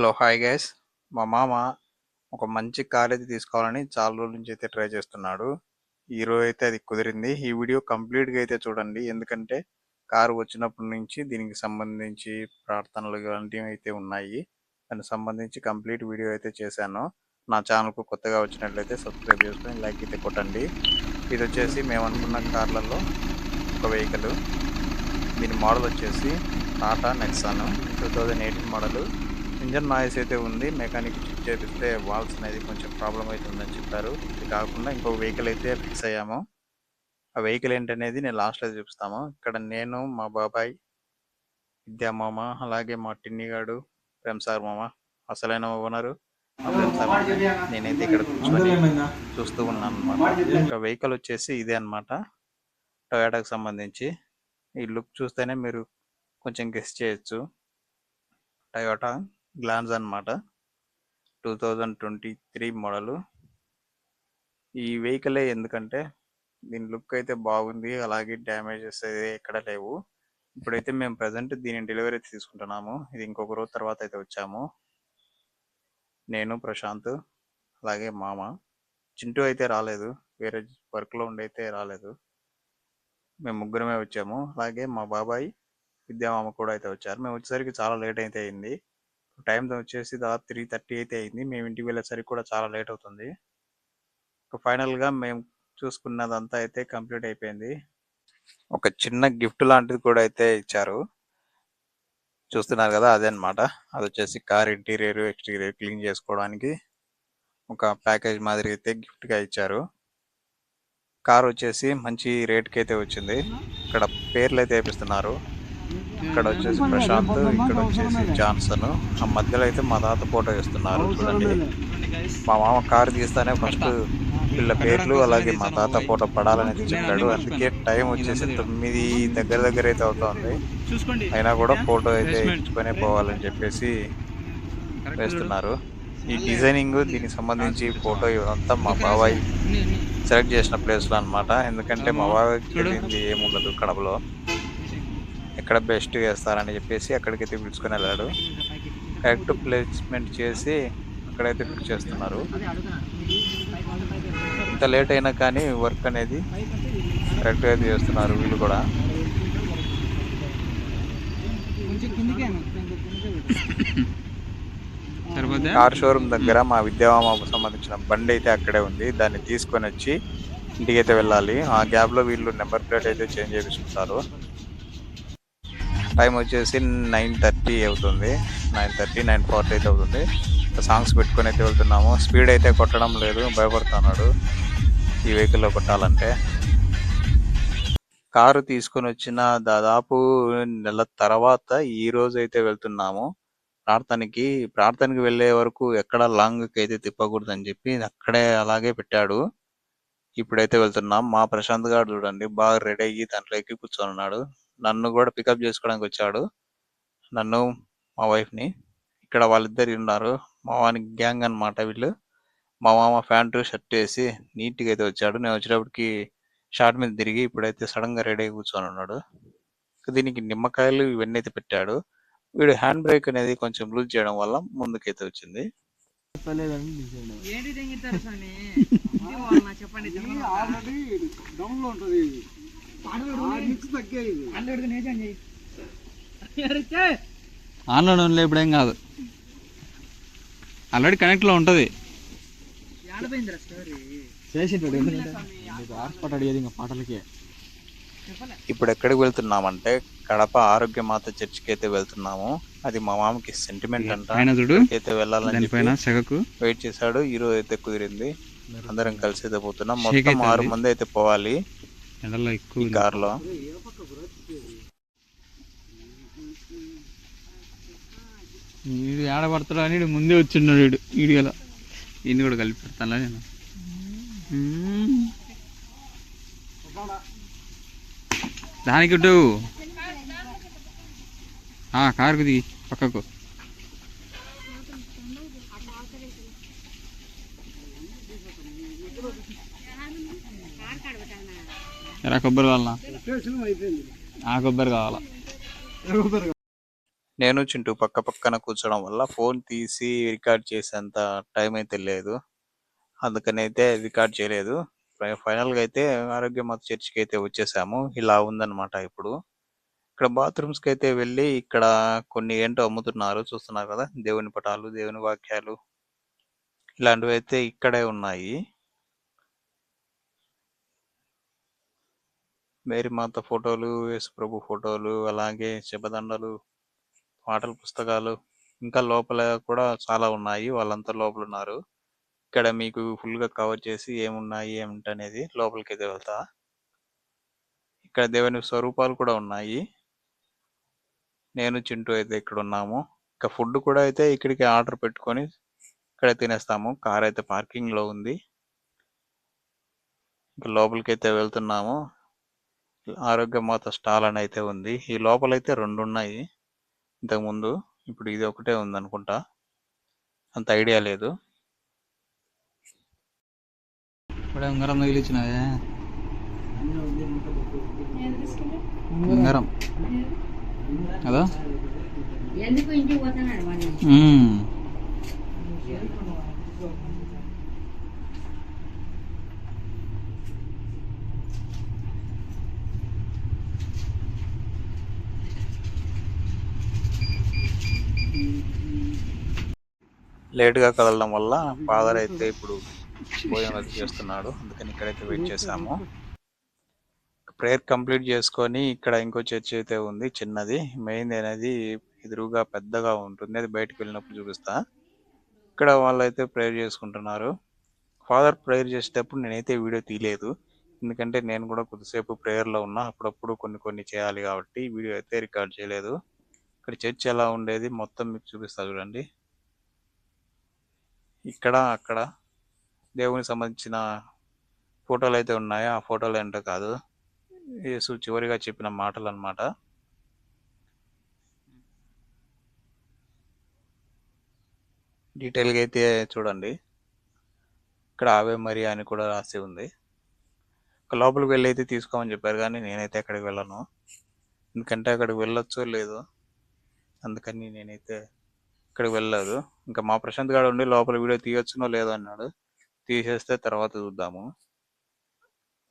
Hello hi guys. మా మామ ఒక మంచి కార్ అయితే తీసుకోవాలని చాలా రోజుల నుంచి అయితే ట్రై చేస్తున్నాడు. ఈ రోజు అయితే అది కుదిరింది. ఈ వీడియో కంప్లీట్గా అయితే చూడండి. ఎందుకంటే కారు వచ్చినప్పటి నుంచి దీనికి సంబంధించి ప్రార్థనలు ఇలాంటివి అయితే ఉన్నాయి. దానికి సంబంధించి కంప్లీట్ వీడియో అయితే చేశాను. నా ఛానల్కు కొత్తగా వచ్చినట్లయితే సబ్స్క్రైబ్ చేసుకొని లైక్ అయితే కొట్టండి. ఇది వచ్చేసి మేము అనుకున్న కార్లలో ఒక వెహికల్. దీని మోడల్ వచ్చేసి Tata Nexon. Two thousand eighteen model. Engine noise అయితే ఉంది మెకానిక్ చెక్ చేపిస్తే వాల్స్ అనేది కొంచెం ప్రాబ్లం అవుతుందని చెప్పారు. ఇది కాకుండా ఇంకో వెహికల్ అయితే ఫిక్స్ అయ్యాము. ఆ వెహికల్ ఏంటనేది నేను లాస్ట్లో చూపిస్తాము. ఇక్కడ నేను మా బాబాయ్ విద్యా మామ అలాగే మా టిన్ని గాడు ప్రేమ్ సార్ మామ అసలైన ఓనరు. నేనైతే ఇక్కడ కూర్చొని చూస్తూ ఉన్నాను అనమాట వెహికల్ వచ్చేసి ఇదే అన్నమాట. టొయాటాకి సంబంధించి. ఈ లుక్ చూస్తేనే మీరు కొంచెం గెస్ట్ చేయొచ్చు. టయోటా గ్లాన్స్ అన్నమాట. Two thousand twenty three model. ఈ వెహికలే ఎందుకంటే దీని లుక్ అయితే బాగుంది. అలాగే డ్యామేజెస్ అయితే ఎక్కడ లేవు. ఇప్పుడైతే మేము ప్రజెంట్ దీని డెలివరీ తీసుకుంటున్నాము. ఇది ఇంకొక రోజు తర్వాత అయితే వచ్చాము. నేను ప్రశాంత్ అలాగే మామ. చింటూ అయితే రాలేదు. వేరే వర్క్లో ఉండి అయితే రాలేదు. మేము ముగ్గురమే వచ్చాము. అలాగే మా బాబాయ్ విద్యామామ కూడా అయితే వచ్చారు. మేము వచ్చేసరికి చాలా లేట్ అయితే అయింది. టైం వచ్చేసి దాదాపు త్రీ థర్టీ అయితే అయింది. మేము ఇంటికి వెళ్ళేసరికి కూడా చాలా లేట్ అవుతుంది. ఫైనల్గా మేము చూసుకున్నదంతా అయితే కంప్లీట్ అయిపోయింది. ఒక చిన్న గిఫ్ట్ లాంటిది కూడా అయితే ఇచ్చారు. చూస్తున్నారు కదా అదే అన్నమాట. అది వచ్చేసి కార్ ఇంటీరియర్ ఎక్స్టీరియర్ క్లీన్ చేసుకోవడానికి ఒక ప్యాకేజ్ మాదిరి అయితే గిఫ్ట్గా ఇచ్చారు. కార్ వచ్చేసి మంచి రేట్కి అయితే వచ్చింది. ఇక్కడ పేర్లు అయితే వేపిస్తున్నారు. ఇక్కడ వచ్చేసి ప్రశాంత్ ఇక్కడ వచ్చేసి జాన్సన్. ఆ మధ్యలో అయితే మా తాత ఫోటో వేస్తున్నారు చూడండి. మా మామ కారు తీస్తానే ఫస్ట్ వీళ్ళ పేర్లు అలాగే మా తాత ఫోటో పడాలని చెప్పాడు. అందుకే టైం వచ్చేసి తొమ్మిది దగ్గర దగ్గర అయితే అవుతుంది. అయినా కూడా ఫోటో అయితే ఇచ్చుకొనే పోవాలని చెప్పేసి వేస్తున్నారు. ఈ డిజైనింగ్ దీనికి సంబంధించి ఫోటో ఇదంతా మా బాబాయ్ సెలెక్ట్ చేసిన ప్లేస్లో అన్నమాట. ఎందుకంటే మా తెలియంది ఏముండదు కడపలో. ఎక్కడ బెస్ట్ వేస్తారని చెప్పేసి అక్కడికైతే పిలుచుకొని వెళ్ళాడు. కరెక్ట్ ప్లేస్మెంట్ చేసి అక్కడైతే ఫిక్స్ చేస్తున్నారు. ఇంత లేట్ అయినా కానీ వర్క్ అనేది కరెక్ట్గా అయితే చేస్తున్నారు వీళ్ళు కూడా. కార్ షోరూమ్ దగ్గర మా విద్యామామకు సంబంధించిన బండి అయితే అక్కడే ఉంది. దాన్ని తీసుకొని వచ్చి ఇంటికి అయితే వెళ్ళాలి. ఆ గ్యాప్లో వీళ్ళు నెంబర్ ప్లేట్ అయితే చేంజ్ చేపించుకుంటారు టైం వచ్చేసి నైన్ థర్టీ అవుతుంది. నైన్ థర్టీ నైన్ ఫార్టీ అయితే అవుతుంది. సాంగ్స్ పెట్టుకొని అయితే వెళ్తున్నాము. స్పీడ్ అయితే కొట్టడం లేదు. భయపడుతున్నాడు. ఈ వెహికల్లో కొట్టాలంటే. కారు తీసుకొని వచ్చిన దాదాపు నెల తర్వాత ఈ రోజు అయితే వెళ్తున్నాము. ప్రార్థనకి ప్రార్థనకి వెళ్ళే వరకు ఎక్కడ లాంగ్ అయితే తిప్పకూడదు అని చెప్పి అక్కడే అలాగే పెట్టాడు. ఇప్పుడైతే వెళ్తున్నాం. మా ప్రశాంత్ గారు చూడండి బాగా రెడీ అయ్యి దాంట్లో ఎక్కి కూర్చొని ఉన్నాడు. నన్ను కూడా పికప్ చేసుకోవడానికి వచ్చాడు నన్ను మా వైఫ్ని. ఇక్కడ వాళ్ళిద్దరు ఉన్నారు. మా వానికి గ్యాంగ్ అన్నమాట వీళ్ళు. మా మామ ప్యాంటు షర్ట్ వేసి నీట్గా అయితే వచ్చాడు. నేను వచ్చేటప్పటికి షార్ట్ మీద తిరిగి ఇప్పుడైతే సడన్గా రెడీ అయ్యి కూర్చొని ఉన్నాడు. దీనికి నిమ్మకాయలు ఇవన్నీ అయితే పెట్టాడు. వీడు హ్యాండ్ బ్రేక్ అనేది కొంచెం లూజ్ చేయడం వల్ల ముందుకైతే వచ్చింది. చెప్పండి లో ఉంటది ఆన్లైన్ ఓన్లీ ఇప్పుడేం కాదు. ఆల్రెడీ కనెక్ట్లో ఉంటుంది. చేసింటాడు హాస్పిటల్ అడిగేది ఇంకా పాటలకి. ఇప్పుడు ఎక్కడికి వెళ్తున్నామంటే కడప ఆరోగ్య మాత చర్చికి అయితే వెళ్తున్నాము. అది మా మామకి సెంటిమెంట్ అంట. పైన చూడు. అయితే వెళ్ళాలని వెయిట్ చేశాడు. ఈ రోజు అయితే కుదిరింది. అందరం కలిసి అయితే పోతున్నాం. మొత్తం. ఆరు మంది అయితే పోవాలి. ఎండలో ఎక్కువ కార్లో వీడు ఆడపడతాడు అని ముందే వచ్చిన్నాడు వీడు వీడు గల వీడిని కూడా కలిపి పెడతాను నేను. దానికి కారుకు దిగి పక్కకు. ఎరా కొబ్బరి కావాలనా? ఆ కొబ్బరి కావాలా? నేను చింటూ పక్క పక్కన కూర్చోడం వల్ల ఫోన్ తీసి రికార్డ్ చేసేంత టైం అయితే లేదు. అందుకని అయితే రికార్డ్ చేయలేదు. ఫైనల్గా అయితే ఆరోగ్య మాత చర్చికి అయితే వచ్చేసాము. ఇలా ఉందన్నమాట ఇప్పుడు. ఇక్కడ బాత్రూమ్స్కి అయితే వెళ్ళి ఇక్కడ కొన్ని ఏంటో అమ్ముతున్నారు. చూస్తున్నారు కదా? దేవుని పటాలు దేవుని వాక్యాలు. ఇలాంటివి అయితే ఇక్కడే ఉన్నాయి. మేరీమాత ఫోటోలు యేసుప్రభు ఫోటోలు అలాగే శబదండలు పాటల పుస్తకాలు ఇంకా లోపల కూడా చాలా ఉన్నాయి. వాళ్ళంతా లోపల ఉన్నారు. ఇక్కడ మీకు ఫుల్గా కవర్ చేసి ఏమున్నాయి ఏమిటనేది లోపలికి అయితే వెళ్తా. ఇక్కడ దేవుని స్వరూపాలు కూడా ఉన్నాయి. నేను చింటూ అయితే ఇక్కడ ఉన్నాము. ఇంకా ఫుడ్ కూడా అయితే ఇక్కడికి ఆర్డర్ పెట్టుకొని ఇక్కడ తినేస్తాము. కార్ అయితే పార్కింగ్లో ఉంది. ఇంకా లోపలికి అయితే వెళ్తున్నాము. ఆరోగ్య మాత స్టాల్ అని అయితే ఉంది. ఈ లోపల అయితే రెండు ఉన్నాయి ఇంతకు ముందు ఇప్పుడు ఇది ఒకటే ఉంది అనుకుంటా అంత ఐడియా లేదు. ఇప్పుడే ఉంగరం తగిలిచ్చినవే ఉంగరం. కదా ఎందుకు ఇంటికి పోతున్నాడు వాడిని మ్మ్. లేట్గా కదలడం వల్ల ఫాదర్ అయితే ఇప్పుడు భోజనం అది చేస్తున్నాడు. అందుకని ఇక్కడైతే వెయిట్ చేసాము ప్రేయర్ కంప్లీట్ చేసుకొని ఇక్కడ ఇంకో చర్చ్ అయితే ఉంది చిన్నది. మెయిన్ అనేది ఎదురుగా పెద్దగా ఉంటుంది. అది బయటకు వెళ్ళినప్పుడు చూపిస్తా. ఇక్కడ వాళ్ళైతే ప్రేయర్ చేసుకుంటున్నారు. ఫాదర్ ప్రేయర్ చేసేటప్పుడు నేనైతే వీడియో తీయలేదు. ఎందుకంటే నేను కూడా కొద్దిసేపు ప్రేయర్లో లో ఉన్నా. అప్పుడప్పుడు కొన్ని కొన్ని చేయాలి కాబట్టి వీడియో అయితే రికార్డ్ చేయలేదు. ఇక్కడ చర్చ్ ఎలా ఉండేది మొత్తం మీకు చూపిస్తా చూడండి. ఇక్కడ అక్కడ దేవునికి సంబంధించిన ఫోటోలు అయితే ఉన్నాయి? ఆ ఫోటోలు ఏంటో కాదు. యేసు చివరిగా చెప్పిన మాటలు అన్నమాట. డీటెయిల్గా అయితే చూడండి. ఇక్కడ ఆవే మరి అని కూడా రాసి ఉంది. లోపలికి వెళ్ళి అయితే తీసుకోమని చెప్పారు కానీ నేనైతే అక్కడికి వెళ్ళను. ఎందుకంటే అక్కడికి వెళ్ళొచ్చో లేదో అందుకని నేనైతే ఇక్కడికి వెళ్ళలేదు. ఇంకా మా ప్రశాంత్ గారు ఉండి లోపల వీడియో తీయొచ్చునో లేదో అన్నాడు. తీసేస్తే తర్వాత చూద్దాము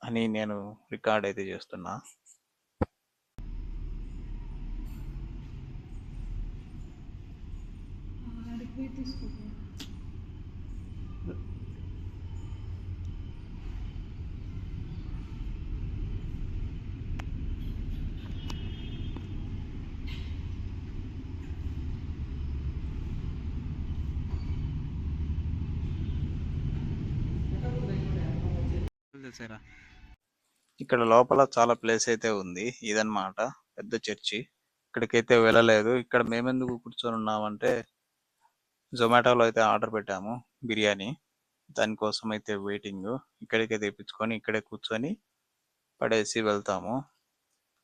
అని నేను రికార్డ్ అయితే చేస్తున్నా. ఇక్కడ లోపల చాలా ప్లేస్ అయితే ఉంది. ఇదన్నమాట. పెద్ద చర్చి. ఇక్కడికైతే వెళ్ళలేదు. ఇక్కడ మేమెందుకు కూర్చొని ఉన్నామంటే జొమాటోలో అయితే ఆర్డర్ పెట్టాము బిర్యానీ. దానికోసం అయితే వెయిటింగ్ ఇక్కడికే తెప్పించుకొని ఇక్కడే కూర్చొని పడేసి వెళ్తాము.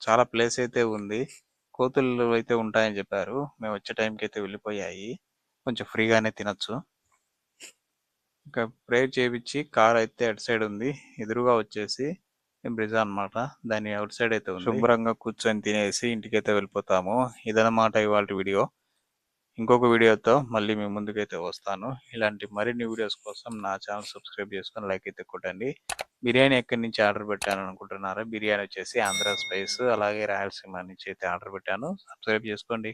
చాలా ప్లేస్ అయితే ఉంది. కోతులు అయితే ఉంటాయని చెప్పారు. మేము వచ్చే టైంకి అయితే వెళ్ళిపోయాయి. కొంచెం ఫ్రీగానే తినొచ్చు. ఇంకా ప్రేయర్ చేయించి కార్ అయితే అటు సైడ్ ఉంది. ఎదురుగా వచ్చేసి బ్రిడ్జ్ అన్నమాట. దాని అవుట్ సైడ్ అయితే ఉంది. శుభ్రంగా కూర్చొని తినేసి ఇంటికైతే వెళ్ళిపోతాము. ఇదన్నమాట ఇవాళ వీడియో ఇంకొక వీడియోతో మళ్ళీ మీ ముందుకైతే వస్తాను. ఇలాంటి మరిన్ని వీడియోస్ కోసం నా ఛానల్ సబ్స్క్రైబ్ చేసుకొని లైక్ అయితే కొట్టండి. బిర్యానీ ఎక్కడి నుంచి ఆర్డర్ పెట్టాను అనుకుంటున్నారా? బిర్యానీ వచ్చేసి ఆంధ్ర స్పైస్ అలాగే రాయలసీమ నుంచి అయితే ఆర్డర్ పెట్టాను. సబ్స్క్రైబ్ చేసుకోండి.